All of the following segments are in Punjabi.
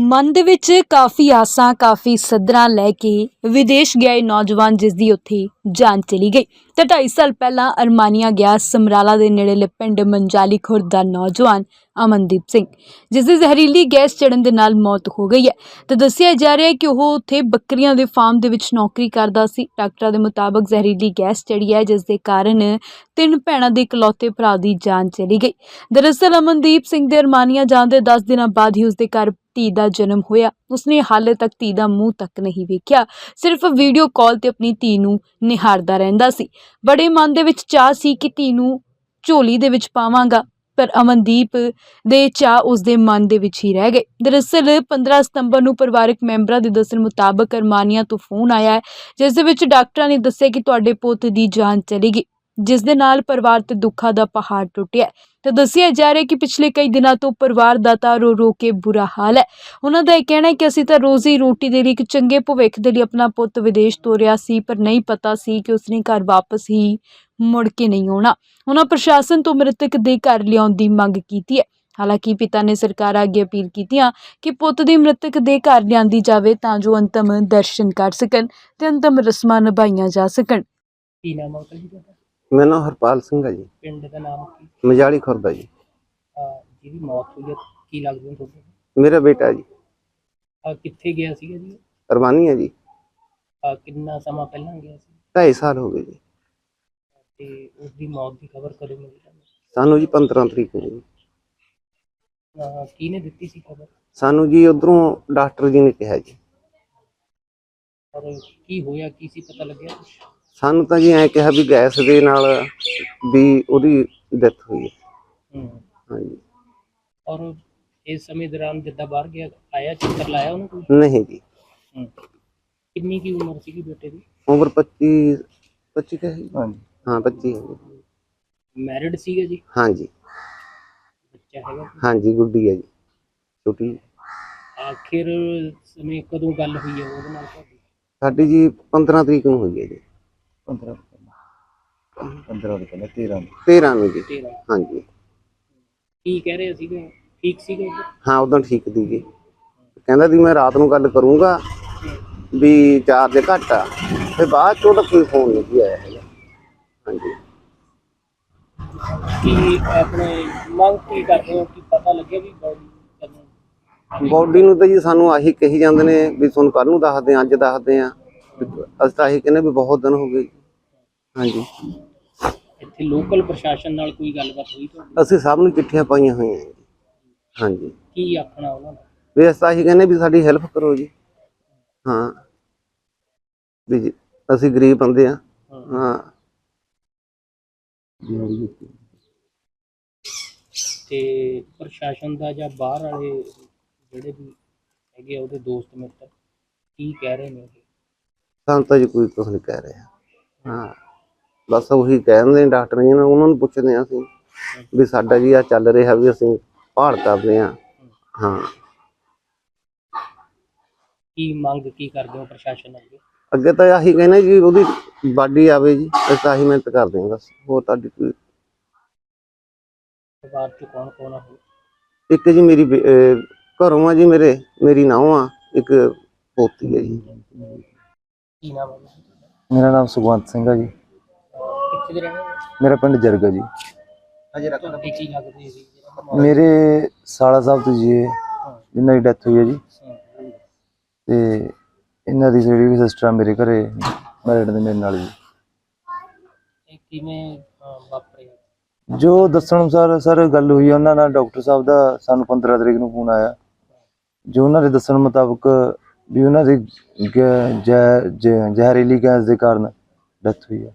ਮਨ ਦੇ ਵਿੱਚ ਕਾਫੀ ਆਸਾਂ, ਕਾਫੀ ਸੱਧਰਾਂ ਲੈ ਕੇ ਵਿਦੇਸ਼ ਗਿਆ ਇਹ ਨੌਜਵਾਨ ਜਿਸ ਦੀ ਉੱਥੇ ਜਾਨ ਚਲੀ ਗਈ। ਤੇ 2.5 ਸਾਲ ਪਹਿਲਾਂ ਅਰਮਾਨੀਆ ਗਿਆ ਸਮਰਾਲਾ ਦੇ ਨੇੜੇਲੇ ਪਿੰਡ ਮੰਜਾਲੀ ਖੁਰਦ ਦਾ ਨੌਜਵਾਨ ਅਮਨਦੀਪ ਸਿੰਘ, ਜਿਸ ਦੀ ਜ਼ਹਿਰੀਲੀ ਗੈਸ ਚੜਨ ਦੇ ਨਾਲ ਮੌਤ ਹੋ ਗਈ ਹੈ। ਤੇ ਦੱਸਿਆ ਜਾ ਰਿਹਾ ਹੈ ਕਿ ਉਹ ਉੱਥੇ ਬੱਕਰੀਆਂ ਦੇ ਫਾਰਮ ਦੇ ਵਿੱਚ ਨੌਕਰੀ ਕਰਦਾ ਸੀ। ਡਾਕਟਰਾਂ ਦੇ ਮੁਤਾਬਕ ਜ਼ਹਿਰੀਲੀ ਗੈਸ ਚੜੀ ਹੈ, ਜਿਸ ਦੇ ਕਾਰਨ ਤਿੰਨ ਭੈਣਾਂ ਦੇ ਇਕਲੌਤੇ ਭਰਾ ਦੀ ਜਾਨ ਚਲੀ ਗਈ। ਦਰਅਸਲ ਅਮਨਦੀਪ ਸਿੰਘ ਦੇ ਅਰਮਾਨੀਆ ਜਾਣ ਦੇ 10 ਦਿਨਾਂ ਬਾਅਦ ਹੀ ਉਸਦੇ ਘਰ ਧੀ ਦਾ ਜਨਮ ਹੋਇਆ। ਉਸਨੇ ਹਾਲੇ ਤੱਕ ਧੀ ਦਾ ਮੂੰਹ ਤੱਕ ਨਹੀਂ ਵੇਖਿਆ, ਸਿਰਫ ਵੀਡੀਓ ਕਾਲ ਤੇ ਆਪਣੀ ਧੀ ਨੂੰ ਨਿਹਾਰਦਾ ਰਹਿੰਦਾ ਸੀ। ਬੜੇ ਮਨ ਦੇ ਵਿੱਚ ਚਾਹ ਸੀ ਕਿ ਧੀ ਨੂੰ ਝੋਲੀ ਦੇ ਵਿੱਚ ਪਾਵਾਂਗਾ, ਪਰ ਅਮਨਦੀਪ ਦੇ ਚਾਹ ਉਸਦੇ ਮਨ ਦੇ ਵਿੱਚ ਹੀ ਰਹਿ ਗਏ। ਦਰਅਸਲ 15 ਸਤੰਬਰ ਨੂੰ ਪਰਿਵਾਰਕ ਮੈਂਬਰਾਂ ਦੇ ਦੱਸਣ ਮੁਤਾਬਕ ਅਰਮਾਨੀਆ ਤੋਂ ਫੋਨ ਆਇਆ ਹੈ, ਜਿਸ ਦੇ ਵਿੱਚ ਡਾਕਟਰਾਂ ਨੇ ਦੱਸਿਆ ਕਿ ਤੁਹਾਡੇ ਪੁੱਤ ਦੀ ਜਾਨ ਚਲੀ ਗਈ। ਜਿਸ ਦੇ ਨਾਲ ਪਰਿਵਾਰ ਤੇ ਦੁੱਖਾਂ ਦਾ ਪਹਾੜ ਟੁੱਟਿਆ ਤੇ ਦੱਸਿਆ ਜਾ ਰਿਹਾ ਕਿ ਪਿਛਲੇ ਕਈ ਦਿਨਾਂ ਤੋਂ ਪਰਿਵਾਰ ਦਾ ਤਾਂ ਰੋ ਰੋ ਕੇ ਬੁਰਾ ਹਾਲ ਹੈ। ਉਹਨਾਂ ਦਾ ਇਹ ਕਹਿਣਾ ਹੈ ਕਿ ਅਸੀਂ ਤਾਂ ਰੋਜ਼ੀ ਰੋਟੀ ਦੇ ਲਈ ਇੱਕ ਚੰਗੇ ਭਵਿੱਖ ਦੇ ਲਈ ਆਪਣਾ ਪੁੱਤ ਵਿਦੇਸ਼ ਤੋਰਿਆ ਸੀ, ਪਰ ਨਹੀਂ ਪਤਾ ਸੀ ਕਿ ਉਸਨੇ ਘਰ ਵਾਪਸ ਹੀ ਮੁੜ ਕੇ ਨਹੀਂ ਆਉਣਾ। ਉਹਨਾਂ ਪ੍ਰਸ਼ਾਸਨ ਤੋਂ ਮ੍ਰਿਤਕ ਦੇ ਘਰ ਲਿਆਉਣ ਦੀ ਮੰਗ ਕੀਤੀ ਹੈ। ਹਾਲਾਂਕਿ ਪਿਤਾ ਨੇ ਸਰਕਾਰ ਅੱਗੇ ਅਪੀਲ ਕੀਤੀਆਂ ਕਿ ਪੁੱਤ ਦੀ ਮ੍ਰਿਤਕ ਦੇ ਘਰ ਲਿਆਂਦੀ ਜਾਵੇ ਤਾਂ ਜੋ ਅੰਤਮ ਦਰਸ਼ਨ ਕਰ ਸਕਣ ਤੇ ਅੰਤਮ ਰਸਮਾਂ ਨਿਭਾਈਆਂ ਜਾ ਸਕਣ। ਕੀ ਨਾਮ ਹੈ ਤੁਹਾਡਾ? ਮੇਰਾ ਨਾਮ ਹਰਪਾਲ ਸਿੰਘ ਹੈ ਜੀ। ਪਿੰਡ ਦਾ ਨਾਮ ਕੀ? ਮਜਾਲੀ ਖੁਰਦਾ ਜੀ। ਅਹ ਜਿਹਦੀ ਮੌਤ ਹੋਈ ਹੈ ਕੀ ਲੱਗਦਾ ਤੁਹਾਨੂੰ? ਮੇਰਾ ਬੇਟਾ ਜੀ। ਅਹ ਕਿੱਥੇ ਗਿਆ ਸੀਗਾ ਜੀ? ਅਰਮਾਨੀ ਹੈ ਜੀ। ਅਹ ਕਿੰਨਾ ਸਮਾਂ ਪਹਿਲਾਂ ਗਿਆ ਸੀ? 2.5 ਸਾਲ ਹੋ ਗਏ ਜੀ। ਤੇ ਉਸ ਦੀ ਮੌਤ ਦੀ ਖਬਰ ਕਦੋਂ ਮਿਲੀ ਤੁਹਾਨੂੰ? ਸਾਨੂੰ ਜੀ 15 ਤਰੀਕ ਨੂੰ ਜੀ ਅਹ ਕਿਹਨੇ ਦਿੱਤੀ ਸੀ ਖਬਰ? ਸਾਨੂੰ ਜੀ ਉਧਰੋਂ ਡਾਕਟਰ ਜੀ ਨੇ ਕਿਹਾ ਜੀ। ਔਰ ਕੀ ਹੋਇਆ ਕੀ ਸੀ ਪਤਾ ਲੱਗਿਆ ਕੁਛ? ਸਾਨੂੰ ਤਾਂ ਜੀ ਐ ਕਿਹਾ ਵੀ ਗੈਸ ਦੇ ਨਾਲ ਵੀ ਉਹਦੀ ਡੈਥ ਹੋਈ ਹੈ। ਹੂੰ। ਹਾਂਜੀ। ਔਰ ਇਸ ਸਮੇਂ ਦੌਰਾਨ ਜਿੱਦਾਂ ਬਾਹਰ ਗਿਆ ਆਇਆ ਚੱਕਰ ਲਾਇਆ ਉਹਨੂੰ ਕੋਈ? ਨਹੀਂ ਜੀ। ਹੂੰ। ਕਿੰਨੀ ਕੀ ਉਮਰ ਸੀਗੀ ਬੇਟੇ ਦੀ? ਉਮਰ 25 25 ਕਹੇ ਜੀ। ਹਾਂਜੀ। ਹਾਂ 25 ਹੈ ਜੀ। ਮੈਰਿਡ ਸੀਗਾ ਜੀ? ਹਾਂਜੀ। ਬੱਚਾ ਹੈਗਾ ਕੋਈ? ਹਾਂਜੀ ਗੁੱਡੀ ਹੈ ਜੀ। ਛੋਟੀ ਆਖਿਰ ਸਮੇਂ ਕਦੋਂ ਗੱਲ ਹੋਈ ਹੈ ਉਹਦੇ ਨਾਲ ਤੁਹਾਡੀ? ਸਾਡੀ ਜੀ 15 ਤਰੀਕ ਨੂੰ ਹੋਈ ਹੈ ਜੀ। 15 15 ਦੇ ਪਹਿਲਾਂ 13 ਨੂੰ 13 ਨੂੰ ਜੀ ਤੇਰਾ ਹਾਂਜੀ। ਕੀ ਕਹਿ ਰਹੇ ਸੀਗੇ? ਠੀਕ ਸੀਗਾ ਜੀ ਹਾਂ ਉਦੋਂ ਠੀਕ ਦੀ ਜੀ ਕਹਿੰਦਾ ਸੀ ਮੈਂ ਰਾਤ ਨੂੰ ਗੱਲ ਕਰੂੰਗਾ ਵੀ ਚਾਰਜ ਘੱਟ ਆ। ਤੇ ਬਾਅਦ ਚੋਂ ਤਾਂ ਕੋਈ ਫੋਨ ਨਹੀਂ ਸੀ ਆਇਆ ਹੈਗਾ। ਹਾਂਜੀ। ਕੀ ਆਪਣੇ ਮੰਗ ਕੀ ਕਰਦੇ ਹੋ? ਕਿ ਪਤਾ ਲੱਗੇ ਵੀ ਬੋਡੀ ਨੂੰ ਤਾਂ ਜੀ ਸਾਨੂੰ ਆਹੀ ਕਹੀ ਜਾਂਦੇ ਨੇ ਵੀ ਤੁਹਾਨੂੰ ਕੱਲ ਨੂੰ ਦੱਸਦੇ ਆ ਅੱਜ ਦੱਸਦੇ ਆ ਅਸੀਂ ਤਾਂ ਆਹੀ ਕਹਿੰਦੇ ਵੀ ਬਹੁਤ ਦਿਨ ਹੋ ਗਏ। ਹਾਂਜੀ। ਇੱਥੇ ਲੋਕਲ ਪ੍ਰਸ਼ਾਸਨ ਨਾਲ ਕੋਈ ਗੱਲਬਾਤ ਹੋਈ ਤੁਹਾਡੀ? ਅਸੀਂ ਸਭ ਨੂੰ ਚਿੱਠੀਆਂ ਪਾਈਆਂ ਹੋਈਆਂ ਜੀ। ਹਾਂਜੀ। ਕੀ ਆਖਣਾ ਉਹਨਾਂ ਦਾ ਵੀ ਅਸੀਂ ਆਹੀ ਕਹਿੰਦੇ ਵੀ ਸਾਡੀ ਹੈਲਪ ਕਰੋ ਜੀ। ਹਾਂ। ਵੀ ਜੀ, ਅਸੀਂ ਗਰੀਬ ਬੰਦੇ ਆ ਹਾਂ। ਤੇ ਪ੍ਰਸ਼ਾਸਨ ਦਾ ਜਾਂ ਬਾਹਰ ਵਾਲੇ ਜਿਹੜੇ ਵੀ ਹੈਗੇ ਆ ਉਹਦੇ ਦੋਸਤ ਮਿੱਤਰ ਕੀ ਕਹਿ ਰਹੇ ਨੇ? ਸਾਨੂੰ ਤਾਂ ਜੀ ਕੋਈ ਕੁਝ ਨਹੀਂ ਕਹਿ ਰਿਹਾ। ਹਾਂ। ਬਸ ਉਹੀ ਕਹਿੰਦੇ ਨੇ ਡਾਕਟਰ ਜੀ ਨੇ ਉਹਨਾਂ ਨੂੰ ਪੁੱਛਦੇ ਆ ਅਸੀਂ ਵੀ ਸਾਡਾ ਜੀ ਆ ਚੱਲ ਰਿਹਾ ਵੀ ਅਸੀਂ ਭਾਲ ਕਰਦੇ ਆ ਹਾਂ। ਕੀ ਮੰਗ ਕੀ ਕਰਦੇ ਹੋ ਪ੍ਰਸ਼ਾਸਨ ਅੱਗੇ? ਅੱਗੇ ਤਾਂ ਆਹੀ ਕਹਿੰਦੇ ਜੀ ਉਹਦੀ ਬਾਡੀ ਆਵੇ ਜੀ ਅਸੀਂ ਤਾਂ ਆਹੀ ਮਿਹਨਤ ਕਰਦੇ ਹਾਂ ਬਸ ਹੋਰ ਤੁਹਾਡੀ ਕੋਈ ਪਰਿਵਾਰ ਚ ਕੌਣ ਕੌਣ ਆ? ਇੱਕ ਜੀ ਮੇਰੀ ਬੇ- ਅਹ ਘਰੋਂ ਆ ਜੀ ਮੇਰੇ ਮੇਰੀ ਨਾਂਹ ਆ ਇੱਕ ਪੋਤੀ ਹੈ ਜੀ। ਕੀ ਨਾਮ ਹੈ? ਮੇਰਾ ਨਾਮ ਸੁਖਵੰਤ ਸਿੰਘ ਹੈ ਜੀ। ਕਿੱਥੇ ਦੇ ਰਹਿਣੇ ਮੇਰਾ ਪਿੰਡ ਜਰਗਾ ਜੀ। ਤੁਹਾਡੇ ਕੀ ਲੱਗਦੇ ਸੀ ਜਿਹੜਾ ਮੇਰੇ ਸਾਲਾ ਸਾਹਿਬ ਤੋਂ ਜੀ ਇਹ, ਜਿਨ੍ਹਾਂ ਦੀ ਡੈਥ ਹੋਈ ਹੈ ਜੀ। ਤੇ ਇਹਨਾਂ ਦੀ ਜਿਹੜੀ ਵੀ ਸਿਸਟਰ ਆ ਮੇਰੇ ਘਰੇ ਮੈਰਿਡ ਦੇ ਮੇਰੇ ਨਾਲ ਜੀ। ਇਹ ਕਿਵੇਂ ਅਹ, ਵਾਪਰਿਆ? ਜੋ ਦੱਸਣ ਅਨੁਸਾਰ ਸਰ ਗੱਲ ਹੋਈ ਆ ਉਹਨਾਂ ਨਾਲ ਡਾਕਟਰ ਸਾਹਿਬ ਦਾ ਸਾਨੂੰ 15 ਤਰੀਕ ਨੂੰ ਫੋਨ ਆਇਆ। ਜੋ ਉਹਨਾਂ ਦੇ ਦੱਸਣ ਮੁਤਾਬਕ ਵੀ ਉਹਨਾਂ ਦੀ ਗੈ- ਜ਼ਹਿ- ਜ਼ਹਿ- ਜ਼ਹਿਰੀਲੀ ਗੈਸ ਦੇ ਕਾਰਨ ਡੈਥ ਹੋਈ ਹੈ।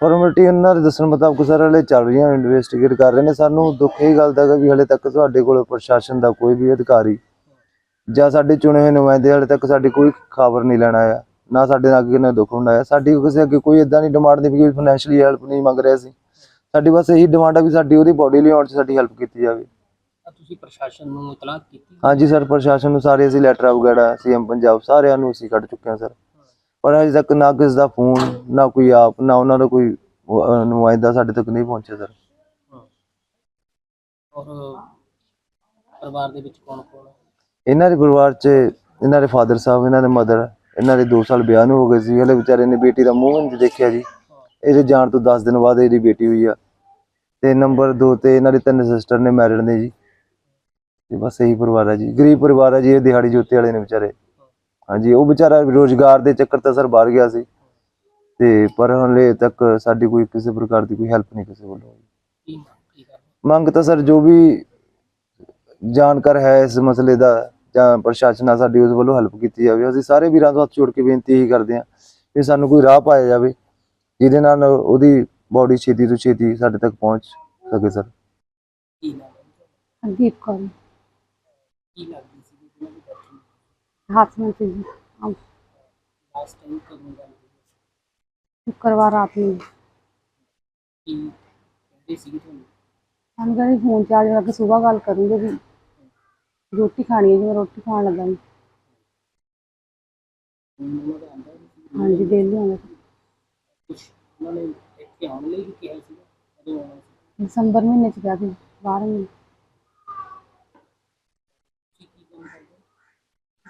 ਫਾਰਮੈਲਿਟੀ ਉਹਨਾਂ ਦੇ ਦੱਸਣ ਮੁਤਾਬਕ ਸਰ ਹਲੇ ਚੱਲ ਰਹੀਆਂ ਇਨਵੈਸਟੀਗੇਟ ਕਰ ਰਹੇ ਨੇ। ਸਾਨੂੰ ਦੁੱਖ ਇਹ ਗੱਲ ਦਾ ਵੀ ਹਲੇ ਤੱਕ ਤੁਹਾਡੇ ਕੋਲ ਪ੍ਰਸ਼ਾਸਨ ਦਾ ਕੋਈ ਵੀ ਅਧਿਕਾਰੀ ਜਾਂ ਸਾਡੇ ਚੁਣੇ ਹੋਏ ਨੁਮਾਇੰਦੇ ਹਾਲੇ ਤੱਕ ਸਾਡੀ ਕੋਈ ਖਬਰ ਨਹੀਂ ਲੈਣ ਆਇਆ ਨਾ ਸਾਡੇ ਨਾਲ ਅੱਗੇ ਨਾ ਦੁੱਖ ਹੁੰਦਾ ਹੈ ਸਾਡੀ ਕਿਸੇ ਅੱਗੇ ਕੋਈ ਇਦਾਂ ਨਹੀਂ ਡਿਮਾਂਡ ਨਹੀਂ ਵੀ ਫਾਈਨੈਂਸ਼ੀਅਲੀ ਹੈਲਪ ਨਹੀਂ ਮੰਗ ਰਿਹਾ ਸੀ। ਸਾਡੀ ਬਸ ਇਹੀ ਡਿਮਾਂਡ ਆ ਵੀ ਸਾਡੀ ਉਹਦੀ ਬੋਡੀ ਲਿਆਉਣ 'ਚ ਸਾਡੀ ਹੈਲਪ ਕੀਤੀ ਜਾਵੇ। ਤੁਸੀਂ ਪ੍ਰਸ਼ਾਸਨ ਨੂੰ ਇਤਲਾਹ ਕੀਤੀ ਹਾਂਜੀ ਸਰ ਪ੍ਰਸ਼ਾਸਨ ਨੂੰ ਸਾਰੇ ਅਸੀਂ ਲੈਟਰ ਵਗੈਰਾ ਸੀਐਮ ਪੰਜਾਬ ਸਾਰਿਆਂ ਨੂੰ ਅਸੀਂ ਕੱਢ ਚੁੱਕੇ ਹਾਂ ਸਰ ਪਰ ਅਜੇ ਤੱਕ ਨਾ ਕਿਸੇ ਦਾ ਫੋਨ ਨਾ ਕੋਈ ਆਪ ਨਾ ਉਹਨਾਂ ਦਾ ਕੋਈ ਅਹ, ਨੁਮਾਇੰਦਾ ਸਾਡੇ ਤੱਕ ਨਹੀਂ ਪਹੁੰਚਿਆ ਸਰ। ਔਰ ਪਰਿਵਾਰ ਦੇ ਵਿੱਚ ਕੌਣ ਕੌਣ ਹੈ ਇਹਨਾਂ ਦੇ ਪਰਿਵਾਰ 'ਚ ਇਹਨਾਂ ਦੇ ਫਾਦਰ ਸਾਹਿਬ ਇਹਨਾਂ ਦੇ ਮਦਰ ਇਹਨਾਂ ਦੇ 2 ਸਾਲ ਵਿਆਹ ਨੂੰ ਹੋ ਗਏ ਸੀ। ਹਲੇ ਵਿਚਾਰੇ ਨੇ ਬੇਟੀ ਦਾ ਮੂੰਹ ਨਹੀਂ ਦੇਖਿਆ ਜੀ। ਇਹਦੇ ਜਾਣ ਤੋਂ 10 ਦਿਨ ਬਾਅਦ ਇਹਦੀ ਬੇਟੀ ਹੋਈ ਆ। ਤੇ ਨੰਬਰ 2 ਤੇ ਇਹਨਾਂ ਦੇ ਤਿੰਨ ਸਿਸਟਰ ਨੇ ਮੈਰਿਡ ਨੇ ਜੀ। ਤੇ ਬਸ ਇਹੀ ਪਰਿਵਾਰ ਹੈ ਜੀ। ਗਰੀਬ ਪਰਿਵਾਰ ਹੈ ਜੀ ਇਹ ਦਿਹਾੜੀ ਜੋਤੇ ਵਾਲੇ ਨੇ ਵਿਚਾਰੇ। ਹਾਂਜੀ ਉਹ ਵਿਚਾਰਾ ਰੋਜ਼ਗਾਰ ਦੇ ਚੱਕਰ ਤਾਂ ਸਰ ਬਾਹਰ ਗਿਆ ਸੀ। ਤੇ ਪਰ ਹਲੇ ਤੱਕ ਸਾਡੀ ਕੋਈ ਕਿਸੇ ਪ੍ਰਕਾਰ ਦੀ ਕੋਈ ਹੈਲਪ ਨਹੀਂ ਕਿਸੇ ਵੱਲੋਂ ਕਰ ਮੰਗ ਤਾਂ ਸਰ ਜੋ ਵੀ ਜਾਣਕਾਰ ਹੈ ਇਸ ਮਸਲੇ ਦਾ ਜਾਂ ਪ੍ਰਸ਼ਾਸਨ ਆ ਸਾਡੀ ਉਸ ਵੱਲੋਂ ਹੈਲਪ ਕੀਤੀ ਜਾਵੇ। ਅਸੀਂ ਸਾਰੇ ਵੀਰਾਂ ਤੋਂ ਹੱਥ ਜੋੜ ਕੇ ਬੇਨਤੀ ਹੀ ਕਰਦੇ ਹਾਂ ਕਿ ਸਾਨੂੰ ਕੋਈ ਰਾਹ ਪਾਇਆ ਜਾਵੇ ਜਿਹਦੇ ਨਾਲ ਉਹਦੀ ਬਾਡੀ ਛੇਤੀ ਤੋਂ ਛੇਤੀ ਸਾਡੇ ਤੱਕ ਪਹੁੰਚ ਸਕੇ ਸਰ। ਕੀ ਨਾਮ ਹੈ? ਹਰਦੀਪ ਕੌਰ। ਕੀ ਲੱਗਦੀ ਸੀ ਜਿਹਨਾਂ ਦੀ ਬੈਠੀ ਹਾਥ में थी हम ਲਾਸਟ ਟਾਈਮ ਕਦੋਂ ਗੱਲ ਹੋਈ शुक्रवार रात में ਕੀ ਕਹਿੰਦੇ ਸੀ ਤੁਹਾਨੂੰ हम कहीं फोन चार्ज लगा के सुबह गल करूँगे भी रोटी खानी है जी मैं रोटी खान लगा जी। ਹੁਣ ਉਹਨਾਂ ਦਾ ਆਂਦਾ ਨਹੀਂ हाँ जी डेली आना ਕੁਝ ਉਹਨਾਂ ਨੇ ਇੱਥੇ ਆਉਣ ਲਈ ਵੀ ਕਿਹਾ ਸੀ ਕਦੋਂ ਆਉਣਾ ਸੀ दिसंबर महीने च गया थी बारह महीने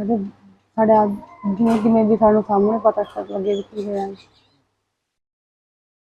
ਸਾਡੇ ਸਾਡੇ ਆਪ- ਜਿਵੇਂ ਵੀ ਸਾਨੂੰ ਸਾਹਮਣੇ ਪਤਾ ਚੱਲ ਲੱਗੇ ਵੀ ਕੀ ਹੋਇਆ।